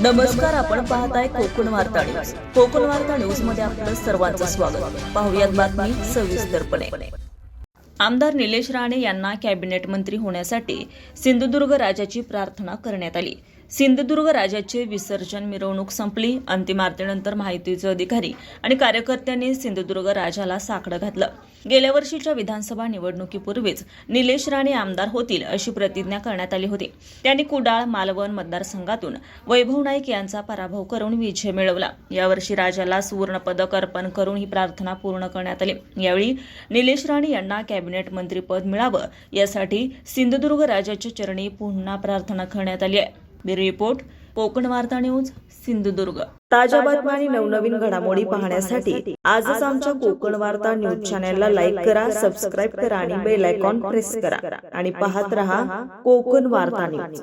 नमस्कार आपण पाहताय कोकण वार्ता न्यूज. कोकण वार्ता न्यूजमध्ये आपलं सर्वांचं स्वागत. पाहुयात बातमी सविस्तरपणे आमदार निलेश राणे यांना कॅबिनेट मंत्री होण्यासाठी सिंधुदुर्ग राजाची प्रार्थना करण्यात आली. सिंधुदुर्ग राजाचे विसर्जन मिरवणूक संपली. अंतिम आरतीनंतर माहितीचे अधिकारी आणि कार्यकर्त्यांनी सिंधुदुर्ग राजाला साकडं घातलं. गेल्या वर्षीच्या विधानसभा निवडणुकीपूर्वीच निलेश राणे आमदार होतील अशी प्रतिज्ञा करण्यात आली होती. त्यांनी कुडाळ मालवण मतदारसंघातून वैभव नाईक यांचा पराभव करून विजय मिळवला. यावर्षी राजाला सुवर्णपदक अर्पण करून ही प्रार्थना पूर्ण करण्यात आली. यावेळी निलेश राणे यांना कॅबिनेट मंत्रीपद मिळावं यासाठी सिंधुदुर्ग राजाच्या चरणी पुन्हा प्रार्थना करण्यात आली आहे. रिपोर्ट कोकण वार्ता न्यूज सिंधुदुर्ग. ताज्या बातम्या आणि नवनवीन घडामोडी पाहण्यासाठी आजच आमच्या कोकण वार्ता न्यूज चॅनेलला लाईक करा सबस्क्राईब करा आणि बेल आयकॉन प्रेस करा. आणि पाहत रहा कोकण वार्ता न्यूज.